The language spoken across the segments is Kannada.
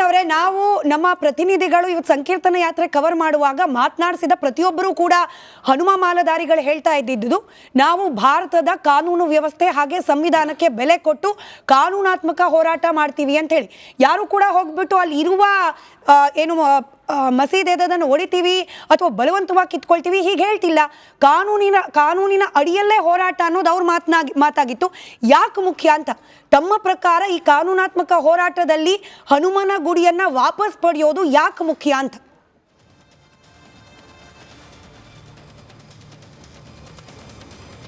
ಅವರೇ, ನಾವು ನಮ್ಮ ಪ್ರತಿನಿಧಿಗಳು ಇವತ್ತು ಸಂಕೀರ್ತನ ಯಾತ್ರೆ ಕವರ್ ಮಾಡುವಾಗ ಮಾತನಾಡಿಸಿದ ಪ್ರತಿಯೊಬ್ಬರೂ ಕೂಡ ಹನುಮ ಮಾಲಧಾರಿಗಳು ಹೇಳ್ತಾ ಇದ್ದಿದ್ದು, ನಾವು ಭಾರತದ ಕಾನೂನು ವ್ಯವಸ್ಥೆ ಹಾಗೆ ಸಂವಿಧಾನಕ್ಕೆ ಬೆಲೆ ಕೊಟ್ಟು ಕಾನೂನಾತ್ಮಕ ಹೋರಾಟ ಮಾಡ್ತೀವಿ ಅಂತ ಹೇಳಿ. ಯಾರು ಕೂಡ ಹೋಗ್ಬಿಟ್ಟು ಅಲ್ಲಿ ಇರುವ ಏನು ಮಸೀದಿ ಅದನ್ನು ಹೊಡಿತೀವಿ ಅಥವಾ ಬಲವಂತವಾಗಿ ಕಿತ್ಕೊಳ್ತೀವಿ, ಹೀಗೆ ಹೇಳ್ತಿಲ್ಲ. ಕಾನೂನಿನ ಕಾನೂನಿನ ಅಡಿಯಲ್ಲೇ ಹೋರಾಟ ಅನ್ನೋದು ಅವ್ರ ಮಾತನಾಗಿ, ಮಾತಾಗಿತ್ತು. ಯಾಕೆ ಮುಖ್ಯ ಅಂತ? ತಮ್ಮ ಪ್ರಕಾರ ಈ ಕಾನೂನಾತ್ಮಕ ಹೋರಾಟದಲ್ಲಿ ಹನುಮನ ಗುಡಿಯನ್ನ ವಾಪಸ್ ಪಡೆಯೋದು ಯಾಕೆ ಮುಖ್ಯ ಅಂತ?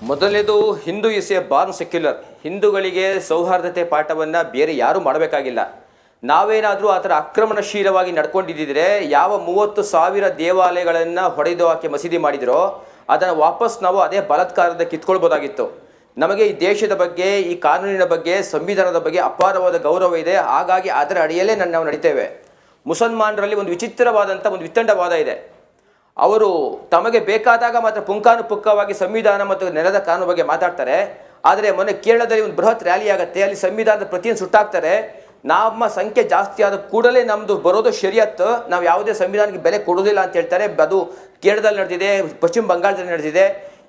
ಮೊದಲನೇದು Hindu is a born secular. ಹಿಂದೂಗಳಿಗೆ ಸೌಹಾರ್ದತೆ ಪಾಠವನ್ನು ಬೇರೆ ಯಾರೂ ಮಾಡಬೇಕಾಗಿಲ್ಲ. ನಾವೇನಾದರೂ ಆ ಥರ ಆಕ್ರಮಣಶೀಲವಾಗಿ ನಡ್ಕೊಂಡಿದ್ದಿದ್ರೆ ಯಾವ ಮೂವತ್ತು ಸಾವಿರ ದೇವಾಲಯಗಳನ್ನು ಹೊಡೆದು ಹಾಕಿ ಮಸೀದಿ ಮಾಡಿದರೋ, ಅದನ್ನು ವಾಪಸ್ ನಾವು ಅದೇ ಬಲಾತ್ಕಾರದ ಕಿತ್ಕೊಳ್ಬೋದಾಗಿತ್ತು. ನಮಗೆ ಈ ದೇಶದ ಬಗ್ಗೆ, ಈ ಕಾನೂನಿನ ಬಗ್ಗೆ, ಸಂವಿಧಾನದ ಬಗ್ಗೆ ಅಪಾರವಾದ ಗೌರವ ಇದೆ. ಹಾಗಾಗಿ ಅದರ ಅಡಿಯಲ್ಲೇ ನನ್ನ ನಾವು ನಡೀತೇವೆ. ಮುಸಲ್ಮಾನರಲ್ಲಿ ಒಂದು ವಿಚಿತ್ರವಾದಂಥ ಒಂದು ವಿತ್ತಂಡವಾದ ಇದೆ. ಅವರು ತಮಗೆ ಬೇಕಾದಾಗ ಮಾತ್ರ ಪುಂಖಾನುಪುಂಖವಾಗಿ ಸಂವಿಧಾನ ಮತ್ತು ನೆಲದ ಕಾನೂನು ಬಗ್ಗೆ ಮಾತಾಡ್ತಾರೆ. ಆದರೆ ಮೊನ್ನೆ ಕೇರಳದಲ್ಲಿ ಒಂದು ಬೃಹತ್ ರ್ಯಾಲಿ ಆಗುತ್ತೆ. ಅಲ್ಲಿ ಸಂವಿಧಾನದ ಪ್ರತಿಯನ್ನು ಸುಟ್ಟಾಕ್ತಾರೆ ನಮ್ಮ ಸಂಖ್ಯೆ ಜಾಸ್ತಿ ಆದ ಕೂಡಲೇ ನಮ್ಮದು ಬರೋದು ಶರಿಯತ್. ನಾವು ಯಾವುದೇ ಸಂವಿಧಾನಕ್ಕೆ ಬೆಲೆ ಕೊಡೋದಿಲ್ಲ ಅಂತ ಹೇಳ್ತಾರೆ. ಅದು ಕೇರಳದಲ್ಲಿ ನಡೆದಿದೆ, ಪಶ್ಚಿಮ ಬಂಗಾಳದಲ್ಲಿ ನಡೆದಿದೆ.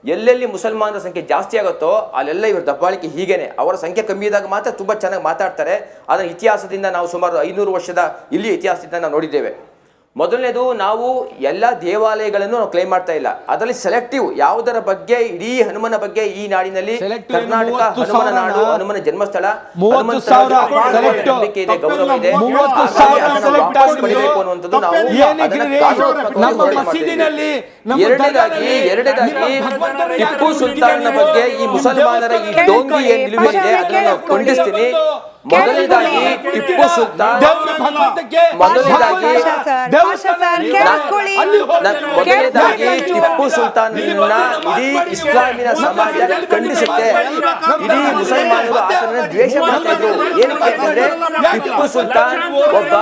ಎಲ್ಲೆಲ್ಲಿ ಮುಸಲ್ಮಾನರ ಸಂಖ್ಯೆ ಜಾಸ್ತಿ ಆಗುತ್ತೋ ಅಲ್ಲೆಲ್ಲ ಇವರು ದಬ್ಬಾಳಿಕೆ ಹೀಗೇನೆ. ಅವರ ಸಂಖ್ಯೆ ಕಮ್ಮಿ ಇದ್ದಾಗ ಮಾತ್ರ ತುಂಬ ಚೆನ್ನಾಗಿ ಮಾತಾಡ್ತಾರೆ. ಅದರ ಇತಿಹಾಸದಿಂದ ನಾವು ಸುಮಾರು ಐನೂರು ವರ್ಷದ ಇಲ್ಲಿ ಇತಿಹಾಸದಿಂದ ನಾವು ನೋಡಿದ್ದೇವೆ. ಮೊದಲನೇದು ನಾವು ಎಲ್ಲ ದೇವಾಲಯಗಳನ್ನು ನಾವು ಕ್ಲೈಮ್ ಮಾಡ್ತಾ ಇಲ್ಲ. ಅದರಲ್ಲಿ ಸೆಲೆಕ್ಟಿವ್ ಯಾವುದರ ಬಗ್ಗೆ ಇಡೀ ಹನುಮನ ಬಗ್ಗೆ ಈ ನಾಡಿನಲ್ಲಿ ಕರ್ನಾಟಕ ಹನುಮನ ನಾಡು? ಹನುಮನ ಜನ್ಮಸ್ಥಳ. ನಂಬಿಕೆ ಇದೆ ಗೌರವ ಇದೆ. ಪಡಿಬೇಕು ಅನ್ನುವಂಥದ್ದು ನಾವು ಎರಡನೇದಾಗಿ ಎರಡನೇದಾಗಿ ಟಿಪ್ಪು ಸುಲ್ತಾನ್ ಸುಲ್ತಾನ್ನ ಬಗ್ಗೆ ಈ ಮುಸಲ್ಮಾನರ ಈ ಡೋಂಗಿ ಏನ್ ನಿಲುವಿದೆ ಇದೆ ಅದನ್ನ ನಾವು ಖಂಡಿಸ್ತೀನಿ. ಮೊದಲನೇದಾಗಿ ಟಿಪ್ಪು ಸುಲ್ತಾನ್ ಮೊದಲನೇದಾಗಿ ಮೊದಲನೇದಾಗಿ ಟಿಪ್ಪು ಸುಲ್ತಾನ್ ಇಡೀ ಇಸ್ಲಾಮಿನ ಸಮಾಜ ಖಂಡಿಸುತ್ತೆ. ಇಡೀ ಮುಸಲ್ಮಾನರು ಆತನ ದ್ವೇಷ ಮಾಡ್ತಿದ್ರು ಏನು ಏನಕ್ಕೆ ಅಂತಂದ್ರೆ ಟಿಪ್ಪು ಸುಲ್ತಾನ್ ಒಬ್ಬ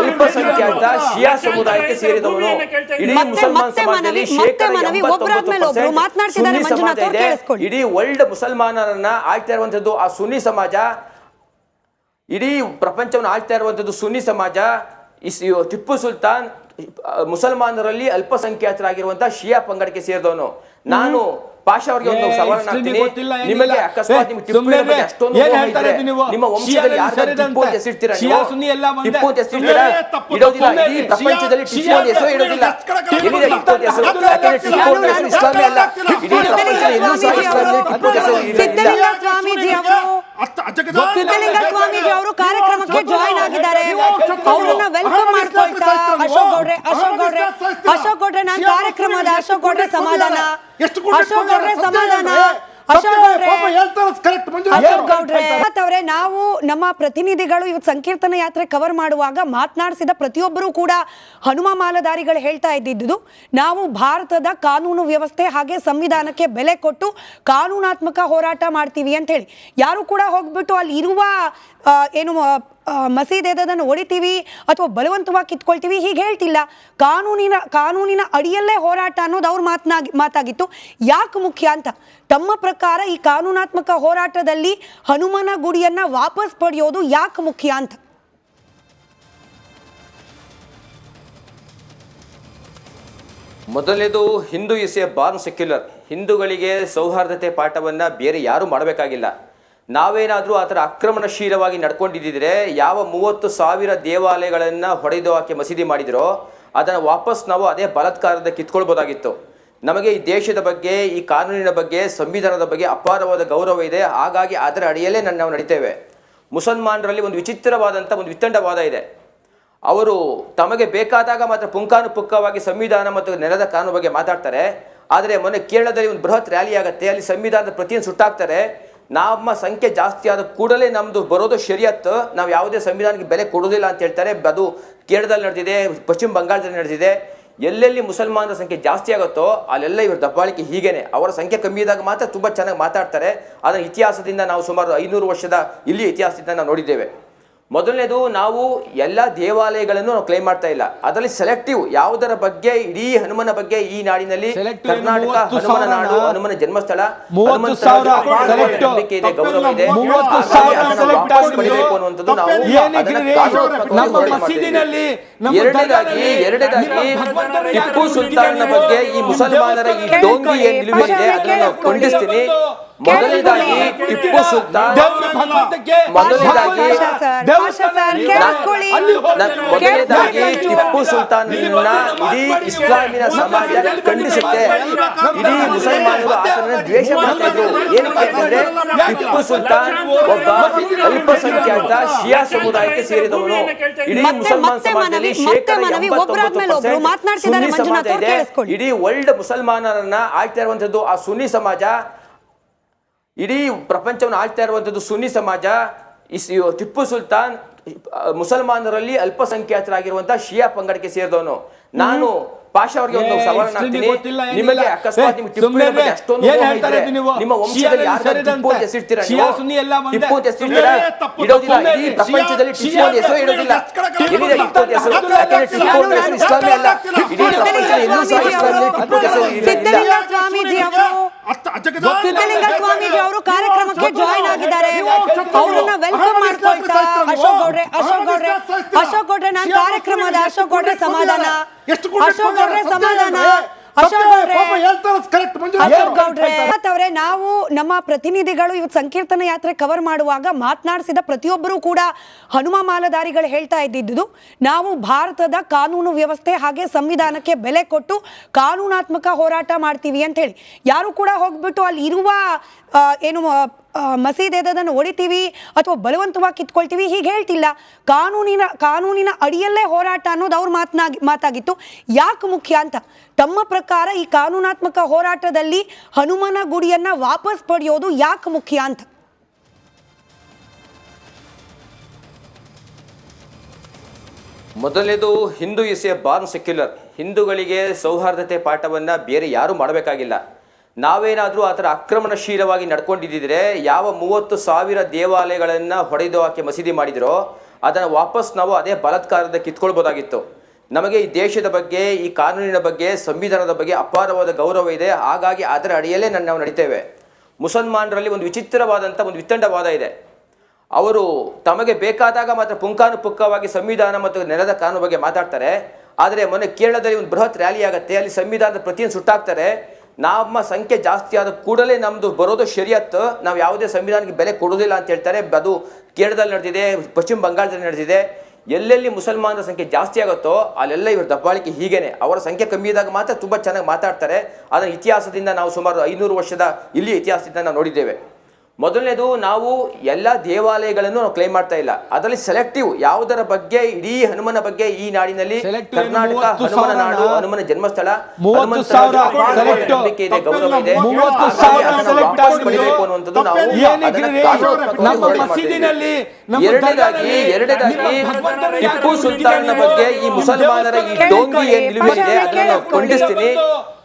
ಅಲ್ಪಸಂಖ್ಯಾತ ಶಿಯಾ ಸಮುದಾಯಕ್ಕೆ ಸೇರಿದವನು. ಇಡೀ ಮುಸಲ್ಮಾನ ಸಮಾಜದಲ್ಲಿ ಮನವಿ- ಮತ್ತೆ ಶೇಕಡ ಮನವಿ, ಒಬ್ರಾದ್ಮೇಲೆ ಒಬ್ರು 89% ಮಾತನಾಡ್ತಿದ್ದಾರೆ ಸುನ್ನಿ ಮಂಜುನಾಥ್ ಇದೆ. ಇಡೀ ವರ್ಲ್ಡ್ ಮುಸಲ್ಮಾನರನ್ನ ಆಯ್ತಾ ಇರುವಂತದ್ದು ಆ ಸುನ್ನಿ ಸಮಾಜ. ಇಡೀ ಪ್ರಪಂಚವನ್ನು ಆಳ್ತಾ ಇರುವಂಥದ್ದು ಸುನ್ನಿ ಸಮಾಜ ಇಸ್ ಟಿಪ್ಪು ಸುಲ್ತಾನ್ ಮುಸಲ್ಮಾನರಲ್ಲಿ ಅಲ್ಪಸಂಖ್ಯಾತರಾಗಿರುವಂತಹ ಶಿಯಾ ಪಂಗಡಕ್ಕೆ ಸೇರಿದವನು. ನಾನು ಪಾಷ ಅವರಿಗೆ ಒಂದು ಸವಾಲನ್ನ ಹಾಕ್ತೀನಿ. ನಿಮಗೆ ಅಕಸ್ಮಾತ್ ನಿಮ್ಗೆ ಬಗ್ಗೆ ಅಷ್ಟೊಂದು? ನಿಮ್ಮ ವಂಶದಲ್ಲಿ ಯಾರು ಸೇರಿದಂತೆ. ಟಿಪ್ಪು ಅಂತ ಹೆಸರಿಡ್ತೀರಾ ಶಿಯಾ ಸುನ್ನಿ ಎಲ್ಲ ಒಂದೇ. ಟಿಪ್ಪು ಅಂತ ಹೆಸರಿಡ್ತೀರಾ ಸುಮ್ನೆ ತಪ್ಪು, ಇಡೋದಿಲ್ಲ ಇಡೀ ಪ್ರಪಂಚದಲ್ಲಿ ಟಿಪ್ಪು ಅಂತ ಹೆಸರು ಶಿಯಾ ಇಡೋದಿಲ್ಲ. ಟಿಪ್ಪು ಎಲ್ಲಿದೆ ಟಿಪ್ಪು ಅಂತ ಹೆಸರು? ಯಾಕಂದ್ರೆ ಟಿಪ್ಪು ಅಂತ ಹೆಸರು ಇಸ್ಲಾಮಿ ಅಲ್ಲ ಇಡೀ ಪ್ರಪಂಚದಲ್ಲಿ ಎಲ್ಲೂ ಸಹ ಇಸ್ಲಾಮಿ ಟಿಪ್ಪು ಅಂತ ಹೆಸರು ಇಲ್ಲ- ಇಲ್ಲ ಸಿದ್ಧಲಿಂಗ ಸ್ವಾಮೀಜಿ ಅವರು ಸಿದ್ಧಲಿಂಗ ಸ್ವಾಮೀಜಿ ಅವರು ಕಾರ್ಯಕ್ರಮಕ್ಕೆ ಜಾಯಿನ್ ಆಗಿದ್ದಾರೆ. ಅವರನ್ನ ವೆಲ್ಕಮ್ ಮಾಡ್ಕೊಳ್ತಾ ಅಶೋಕ್ ಗೌಡ್ರೆ ಅಶೋಕ್ ಗೌಡ್ರೆ ಅಶೋಕ್ ಗೌಡ್ರೆ ನಾನು ಕಾರ್ಯಕ್ರಮದ ಅಶೋಕ್ ಗೌಡ್ರೆ ಸಮಾಧಾನ. ಅಶೋಕ್ ಗೌಡ್ರೆ ಸಮಾಧಾನ. ಅವರೇ. ನಾವು ನಮ್ಮ ಪ್ರತಿನಿಧಿಗಳು ಇವತ್ತು ಸಂಕೀರ್ತನ ಯಾತ್ರೆ ಕವರ್ ಮಾಡುವಾಗ ಮಾತನಾಡಿಸಿದ ಪ್ರತಿಯೊಬ್ಬರು ಕೂಡ ಹನುಮ ಮಾಲಧಾರಿಗಳು ಹೇಳ್ತಾ ಇದ್ದಿದ್ದು ನಾವು ಭಾರತದ ಕಾನೂನು ವ್ಯವಸ್ಥೆ ಹಾಗೆ ಸಂವಿಧಾನಕ್ಕೆ ಬೆಲೆ ಕೊಟ್ಟು ಕಾನೂನಾತ್ಮಕ ಹೋರಾಟ ಮಾಡ್ತೀವಿ ಅಂತ ಹೇಳಿ. ಯಾರು ಕೂಡ ಹೋಗ್ಬಿಟ್ಟು ಅಲ್ಲಿ ಇರುವ ಏನು ಆ, ಆ, ಮಸೀದಿ ಅದನ್ನು ಹೊಡಿತೀವಿ ಅಥವಾ ಬಲವಂತವಾಗಿ ಕಿತ್ಕೊಳ್ತೀವಿ ಹೀಗೆ ಹೇಳ್ತಿಲ್ಲ. ಕಾನೂನಿನ ಕಾನೂನಿನ ಅಡಿಯಲ್ಲೇ ಹೋರಾಟ ಅನ್ನೋದು ಅವ್ರ ಮಾತನಾಗಿ ಮಾತಾಗಿತ್ತು. ಯಾಕೆ ಮುಖ್ಯ ಅಂತ? ತಮ್ಮ ಪ್ರಕಾರ ಈ ಕಾನೂನಾತ್ಮಕ ಹೋರಾಟದಲ್ಲಿ ಹನುಮನ ಗುಡಿಯನ್ನ ವಾಪಸ್ ಪಡೆಯೋದು ಯಾಕೆ ಮುಖ್ಯ ಅಂತ? ಮೊದಲನೇದು Hindu is a born secular. ಹಿಂದೂಗಳಿಗೆ ಸೌಹಾರ್ದತೆ ಪಾಠವನ್ನು ಬೇರೆ ಯಾರೂ ಮಾಡಬೇಕಾಗಿಲ್ಲ. ನಾವೇನಾದರೂ ಆ ಥರ ಆಕ್ರಮಣಶೀಲವಾಗಿ ನಡ್ಕೊಂಡಿದ್ದಿದ್ರೆ ಯಾವ ಮೂವತ್ತು ಸಾವಿರ ದೇವಾಲಯಗಳನ್ನು ಹೊಡೆದು ಹಾಕಿ ಮಸೀದಿ ಮಾಡಿದರೋ, ಅದನ್ನು ವಾಪಸ್ ನಾವು ಅದೇ ಬಲಾತ್ಕಾರದ ಕಿತ್ಕೊಳ್ಬೋದಾಗಿತ್ತು. ನಮಗೆ ಈ ದೇಶದ ಬಗ್ಗೆ, ಈ ಕಾನೂನಿನ ಬಗ್ಗೆ, ಸಂವಿಧಾನದ ಬಗ್ಗೆ ಅಪಾರವಾದ ಗೌರವ ಇದೆ. ಹಾಗಾಗಿ ಅದರ ಅಡಿಯಲ್ಲೇ ನನ್ನ ನಾವು ನಡಿತೇವೆ. ಮುಸಲ್ಮಾನರಲ್ಲಿ ಒಂದು ವಿಚಿತ್ರವಾದಂಥ ಒಂದು ವಿತ್ತಂಡವಾದ ಇದೆ. ಅವರು ತಮಗೆ ಬೇಕಾದಾಗ ಮಾತ್ರ ಪುಂಖಾನುಪುಂಖವಾಗಿ ಸಂವಿಧಾನ ಮತ್ತು ನೆಲದ ಕಾನೂನು ಬಗ್ಗೆ ಮಾತಾಡ್ತಾರೆ. ಆದರೆ ಮೊನ್ನೆ ಕೇರಳದಲ್ಲಿ ಒಂದು ಬೃಹತ್ ರ್ಯಾಲಿ ಆಗುತ್ತೆ. ಅಲ್ಲಿ ಸಂವಿಧಾನದ ಪ್ರತಿಯನ್ನು ಸುಟ್ಟಾಕ್ತಾರೆ. ನಮ್ಮ ಸಂಖ್ಯೆ ಜಾಸ್ತಿ ಆದ ಕೂಡಲೇ ನಮ್ಮದು ಬರೋದು ಶರಿಯತ್. ನಾವು ಯಾವುದೇ ಸಂವಿಧಾನಕ್ಕೆ ಬೆಲೆ ಕೊಡೋದಿಲ್ಲ ಅಂತ ಹೇಳ್ತಾರೆ. ಅದು ಕೇರಳದಲ್ಲಿ ನಡೆದಿದೆ, ಪಶ್ಚಿಮ ಬಂಗಾಳದಲ್ಲಿ ನಡೆದಿದೆ. ಎಲ್ಲೆಲ್ಲಿ ಮುಸಲ್ಮಾನರ ಸಂಖ್ಯೆ ಜಾಸ್ತಿ ಆಗುತ್ತೋ ಅಲ್ಲೆಲ್ಲ ಇವ್ರ ದಬ್ಬಾಳಿಕೆ ಹೀಗೇನೆ. ಅವರ ಸಂಖ್ಯೆ ಕಮ್ಮಿ ಇದ್ದಾಗ ಮಾತ್ರ ತುಂಬ ಚೆನ್ನಾಗಿ ಮಾತಾಡ್ತಾರೆ. ಅದರ ಇತಿಹಾಸದಿಂದ ನಾವು ಸುಮಾರು ಐನೂರು ವರ್ಷದ ಇಲ್ಲಿ ಇತಿಹಾಸದಿಂದ ನಾವು ನೋಡಿದ್ದೇವೆ. ಮೊದಲನೇದು ನಾವು ಎಲ್ಲ ದೇವಾಲಯಗಳನ್ನು ನಾವು ಕ್ಲೈಮ್ ಮಾಡ್ತಾ ಇಲ್ಲ. ಅದರಲ್ಲಿ ಸೆಲೆಕ್ಟಿವ್ ಯಾವುದರ ಬಗ್ಗೆ ಇಡೀ ಹನುಮನ ಬಗ್ಗೆ ಈ ನಾಡಿನಲ್ಲಿ ಕರ್ನಾಟಕ ಹನುಮನ ನಾಡು ಹನುಮನ ಜನ್ಮಸ್ಥಳ. ನಂಬಿಕೆ ಇದೆ ಗೌರವ ಇದೆ. ಪಡಿಬೇಕು ಅನ್ನುವಂಥದ್ದು ನಾವು ಎರಡನೇದಾಗಿ ಎರಡನೇದಾಗಿ ಟಿಪ್ಪು ಸುಲ್ತಾನನ? ಬಗ್ಗೆ ಈ ಮುಸಲ್ಮಾನರ ಈ ಡೋಂಗಿ ಏನ್ ನಿಲುವು ಇದೆ ಅದನ್ನ ನಾವು ಖಂಡಿಸ್ತೀನಿ. ಮೊದಲನೇದಾಗಿ ಟಿಪ್ಪು ಸುಲ್ತಾನ್. ಮೊದಲನೇದಾಗಿ ಮೊದಲನೇದಾಗಿ ಟಿಪ್ಪು ಸುಲ್ತಾನ್ ಇಡೀ ಇಸ್ಲಾಮಿನ ಸಮಾಜ ಖಂಡಿಸುತ್ತೆ. ಇಡೀ ಮುಸಲ್ಮಾನರು ಆತನ ದ್ವೇಷ ಮಾಡ್ತಾ ಇದ್ರು ಏನಕ್ಕೆ ಅಂತಂದ್ರೆ ಟಿಪ್ಪು ಸುಲ್ತಾನ್ ಒಬ್ಬ ಅಲ್ಪಸಂಖ್ಯಾತ ಶಿಯಾ ಸಮುದಾಯಕ್ಕೆ ಸೇರಿದವನು. ಇಡೀ ಮುಸಲ್ಮಾನ ಸಮಾಜದಲ್ಲಿ ಶೇಕಡ ಎಂಬತ್ತೊಂಬತ್ತು. ಇಡೀ ವರ್ಲ್ಡ್ ಮುಸಲ್ಮಾನರನ್ನ ಆಯ್ತಾ ಇರುವಂತದ್ದು ಆ ಸುನ್ನಿ ಸಮಾಜ. ಇಡೀ ಪ್ರಪಂಚವನ್ನು ಆಳ್ತಾ ಇರುವಂತದ್ದು ಸುನ್ನಿ ಸಮಾಜ ಇಸ್ ಟಿಪ್ಪು ಸುಲ್ತಾನ್ ಮುಸಲ್ಮಾನರಲ್ಲಿ ಅಲ್ಪಸಂಖ್ಯಾತರಾಗಿರುವಂತಹ ಶಿಯಾ ಪಂಗಡಕ್ಕೆ ಸೇರಿದವನು. ನಾನು ಪಾಷಾ ಅವರಿಗೆ ಒಂದು. ನಿಮಗೆ ಅಕಸ್ಮಾತ್ ನಿಮ್ಗೆ ಟಿಪ್ಪು ಬಗ್ಗೆ. ಅಷ್ಟೊಂದು? ನಿಮ್ಮ ವಂಶದಲ್ಲಿ ಯಾರು ಟಿಪ್ಪು ಅಂತ ಹೆಸರಿಡ್ತೀರಾ ಶಿಯಾ ಸುನ್ನಿ ಎಲ್ಲ ಒಂದೇ. ಟಿಪ್ಪು ಅಂತ ಹೆಸರಿಡ್ತೀರಾ ಸುಮ್ನೆ ಇಡೋದಿಲ್ಲ ತಪ್ಪು, ಪ್ರಪಂಚದಲ್ಲಿ ಟಿಪ್ಪು ಶಿಯಾ ಅಂತ ಹೆಸರು ಇಡೋದಿಲ್ಲ. ಟಿಪ್ಪು ಎಲ್ಲಿದೆ ಟಿಪ್ಪು ಅಂತ ಹೆಸರು ಟಿಪ್ಪು ಯಾಕಂದ್ರೆ ಟಿಪ್ಪು ಅಂತ ಹೆಸರು ಇಸ್ಲಾಮಿ ಅಲ್ಲ ಇಡೀ ಪ್ರಪಂಚದಲ್ಲಿ ಎಲ್ಲೂ ಸಹ ಇಸ್ಲಾಮಲ್ಲಿ ಟಿಪ್ಪು ಅಂತ ಹೆಸರು ಇಲ್ಲ ಸಿದ್ಧಲಿಂಗ ಸ್ವಾಮೀಜಿ ಅವರು ಸಿದ್ಧಲಿಂಗ ಸ್ವಾಮೀಜಿ ಅವರು ಕಾರ್ಯಕ್ರಮಕ್ಕೆ ಜಾಯಿನ್ ಆಗಿದ್ದಾರೆ ಅವರನ್ನ ವೆಲ್ಕಮ್ ಮಾಡ್ಕೊಳ್ತಾ ಅಶೋಕ್ ಗೌಡ್ರೆ ಅಶೋಕ್ ಗೌಡ್ರೆ ಅಶೋಕ್ ಗೌಡ್ರೆ ನಾನು ಕಾರ್ಯಕ್ರಮದ ಅಶೋಕ್ ಗೌಡ್ರೆ ಸಮಾಧಾನ. ಅಶೋಕ್ ಗೌಡ್ರೆ ಸಮಾಧಾನ. ಅವರೇ. ನಾವು ನಮ್ಮ ಪ್ರತಿನಿಧಿಗಳು ಇವತ್ತು ಸಂಕೀರ್ತನ ಯಾತ್ರೆ ಕವರ್ ಮಾಡುವಾಗ ಮಾತನಾಡಿಸಿದ ಪ್ರತಿಯೊಬ್ಬರೂ ಕೂಡ ಹನುಮ ಮಾಲಧಾರಿಗಳು ಹೇಳ್ತಾ ಇದ್ದಿದ್ದು ನಾವು ಭಾರತದ ಕಾನೂನು ವ್ಯವಸ್ಥೆ ಹಾಗೆ ಸಂವಿಧಾನಕ್ಕೆ ಬೆಲೆ ಕೊಟ್ಟು ಕಾನೂನಾತ್ಮಕ ಹೋರಾಟ ಮಾಡ್ತೀವಿ ಅಂತ ಹೇಳಿ. ಯಾರು ಕೂಡ ಹೋಗ್ಬಿಟ್ಟು ಅಲ್ಲಿ ಇರುವ ಏನು ಮಸೀದಿ ಅದನ್ನು ಹೊಡಿತೀವಿ ಅಥವಾ ಬಲವಂತವಾಗಿ ಕಿತ್ಕೊಳ್ತೀವಿ, ಹೀಗೆ ಹೇಳ್ತಿಲ್ಲ. ಕಾನೂನಿನ ಕಾನೂನಿನ ಅಡಿಯಲ್ಲೇ ಹೋರಾಟ ಅನ್ನೋದು ಅವ್ರ ಮಾತನಾಗಿ, ಮಾತಾಗಿತ್ತು. ಯಾಕೆ ಮುಖ್ಯ ಅಂತ? ತಮ್ಮ ಪ್ರಕಾರ ಈ ಕಾನೂನಾತ್ಮಕ ಹೋರಾಟದಲ್ಲಿ ಹನುಮನ ಗುಡಿಯನ್ನ ವಾಪಸ್ ಪಡೆಯೋದು ಯಾಕೆ ಮುಖ್ಯ ಅಂತ? ಮೊದಲನೇದು, Hindu is a born secular. ಹಿಂದೂಗಳಿಗೆ ಸೌಹಾರ್ದತೆ ಪಾಠವನ್ನು ಬೇರೆ ಯಾರು ಮಾಡಬೇಕಾಗಿಲ್ಲ. ನಾವೇನಾದರೂ ಆ ಥರ ಆಕ್ರಮಣಶೀಲವಾಗಿ ನಡ್ಕೊಂಡಿದ್ದಿದ್ರೆ ಯಾವ ಮೂವತ್ತು ಸಾವಿರ ದೇವಾಲಯಗಳನ್ನು ಹೊಡೆದು ಹಾಕಿ ಮಸೀದಿ ಮಾಡಿದರೋ, ಅದನ್ನು ವಾಪಸ್ ನಾವು ಅದೇ ಬಲತ್ಕಾರದ ಕಿತ್ಕೊಳ್ಬೋದಾಗಿತ್ತು. ನಮಗೆ ಈ ದೇಶದ ಬಗ್ಗೆ, ಈ ಕಾನೂನಿನ ಬಗ್ಗೆ, ಸಂವಿಧಾನದ ಬಗ್ಗೆ ಅಪಾರವಾದ ಗೌರವ ಇದೆ. ಹಾಗಾಗಿ ಅದರ ಅಡಿಯಲ್ಲೇ ನನ್ನ ನಾವು ನಡೀತೇವೆ. ಮುಸಲ್ಮಾನರಲ್ಲಿ ಒಂದು ವಿಚಿತ್ರವಾದಂಥ ಒಂದು ವಿತ್ತಂಡವಾದ ಇದೆ. ಅವರು ತಮಗೆ ಬೇಕಾದಾಗ ಮಾತ್ರ ಪುಂಖಾನುಪುಂಖವಾಗಿ ಸಂವಿಧಾನ ಮತ್ತು ನೆಲದ ಕಾನೂನು ಬಗ್ಗೆ ಮಾತಾಡ್ತಾರೆ. ಆದರೆ ಮೊನ್ನೆ ಕೇರಳದಲ್ಲಿ ಒಂದು ಬೃಹತ್ ರ್ಯಾಲಿ ಆಗುತ್ತೆ. ಅಲ್ಲಿ ಸಂವಿಧಾನದ ಪ್ರತಿಯನ್ನು ಸುಟ್ಟಾಕ್ತಾರೆ. ನಮ್ಮ ಸಂಖ್ಯೆ ಜಾಸ್ತಿ ಆದ ಕೂಡಲೇ ನಮ್ಮದು ಬರೋದು ಶರಿಯತ್ ನಾವು ಯಾವುದೇ ಸಂವಿಧಾನಕ್ಕೆ ಬೆಲೆ ಕೊಡೋದಿಲ್ಲ ಅಂತ ಹೇಳ್ತಾರೆ. ಅದು ಕೇರಳದಲ್ಲಿ ನಡೆದಿದೆ, ಪಶ್ಚಿಮ ಬಂಗಾಳದಲ್ಲಿ ನಡೆದಿದೆ. ಎಲ್ಲೆಲ್ಲಿ ಮುಸಲ್ಮಾನರ ಸಂಖ್ಯೆ ಜಾಸ್ತಿ ಆಗುತ್ತೋ ಅಲ್ಲೆಲ್ಲ ಇವರು ದಬ್ಬಾಳಿಕೆ ಹೀಗೇನೆ. ಅವರ ಸಂಖ್ಯೆ ಕಮ್ಮಿ ಇದ್ದಾಗ ಮಾತ್ರ ತುಂಬ ಚೆನ್ನಾಗಿ ಮಾತಾಡ್ತಾರೆ. ಅದರ ಇತಿಹಾಸದಿಂದ ನಾವು ಸುಮಾರು ಐನೂರು ವರ್ಷದ ಇಲ್ಲಿ ಇತಿಹಾಸದಿಂದ ನಾವು ನೋಡಿದ್ದೇವೆ. ಮೊದಲನೇದು ನಾವು ಎಲ್ಲ ದೇವಾಲಯಗಳನ್ನು ನಾವು ಕ್ಲೈಮ್ ಮಾಡ್ತಾ ಇಲ್ಲ. ಅದರಲ್ಲಿ ಸೆಲೆಕ್ಟಿವ್ ಯಾವುದರ ಬಗ್ಗೆ ಇಡೀ ಹನುಮನ ಬಗ್ಗೆ ಈ ನಾಡಿನಲ್ಲಿ ಕರ್ನಾಟಕ ಹನುಮನ ನಾಡು ಹನುಮನ ಜನ್ಮಸ್ಥಳ ಇದೆ ಗೌರವ ಇದೆ. ಎರಡನೇದಾಗಿ ಎರಡನೇದಾಗಿ ಟಿಪ್ಪು ಸುಲ್ತಾನ್ ನೀವು? ಬಗ್ಗೆ ಈ ಮುಸಲ್ಮಾನರ ಈ ಡೋಂಗಿ ಏನ್ ನಿಲುವು ಇದೆ ಅದನ್ನ ನಾವು ಖಂಡಿಸ್ತೀನಿ.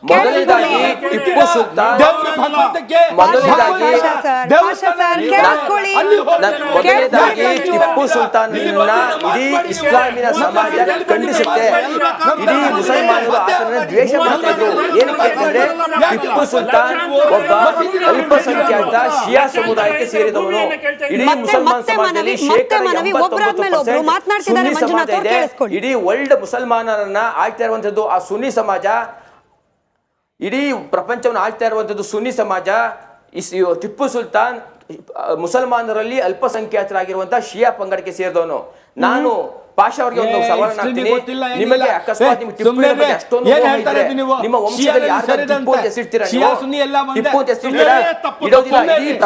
ಮೊದಲನೇದಾಗಿ ಟಿಪ್ಪು ಸುಲ್ತಾನ್ ಮೊದಲನೇದಾಗಿ ಟಿಪ್ಪು ಸುಲ್ತಾನ್ನ ಇಡೀ ಇಸ್ಲಾಮಿನ ಸಮಾಜ ಖಂಡಿಸುತ್ತೆ. ಇಡೀ ಮುಸಲ್ಮಾನರು ಆತನ ದ್ವೇಷ ಮಾಡ್ತಿದ್ರು ಏನಕ್ಕೆ ಅಂತಂದ್ರೆ ಟಿಪ್ಪು ಸುಲ್ತಾನ್ ಒಬ್ಬ ಅಲ್ಪಸಂಖ್ಯಾತ ಶಿಯಾ ಸಮುದಾಯಕ್ಕೆ ಸೇರಿದವನು. ಇಡೀ ಮುಸಲ್ಮಾನ್ ಮತ್ತೆ ಸಮಾಜದಲ್ಲಿ ಮನವಿ, ಶೇಕಡ ಎಂಬತ್ತೊಂಬತ್ತು ಇದೆ. ಇಡೀ ವರ್ಲ್ಡ್ ಮುಸಲ್ಮಾನರನ್ನ ಆಯ್ತಾ ಇರುವಂತದ್ದು ಆ ಸುನ್ನಿ ಸಮಾಜ. ಇಡೀ ಪ್ರಪಂಚವನ್ನು ಆಳ್ತಾ ಇರುವಂಥದ್ದು ಸುನ್ನಿ ಸಮಾಜ ಇಸ್ ಟಿಪ್ಪು ಸುಲ್ತಾನ್ ಮುಸಲ್ಮಾನರಲ್ಲಿ ಅಲ್ಪಸಂಖ್ಯಾತರಾಗಿರುವಂತಹ ಶಿಯಾ ಪಂಗಡಕ್ಕೆ ಸೇರಿದವನು ನಾನು ಪಾಷಾ ಅವರಿಗೆ ಒಂದು ಸವಾಲನ್ನ. ನಿಮಗೆ ಅಕಸ್ಮಾತ್ ನಿಮ್ಗೆ ಟಿಪ್ಪು ಅಷ್ಟೊಂದು? ನಿಮ್ಮ ವಂಶದಲ್ಲಿ ಯಾರು ಟಿಪ್ಪು ಅಂತ. ಹೆಸರಿಡ್ತೀರಾ. ಟಿಪ್ಪು ಅಂತ ಹೆಸರಿಡ್ತೀರಾ ಇಡೋದಿಲ್ಲ.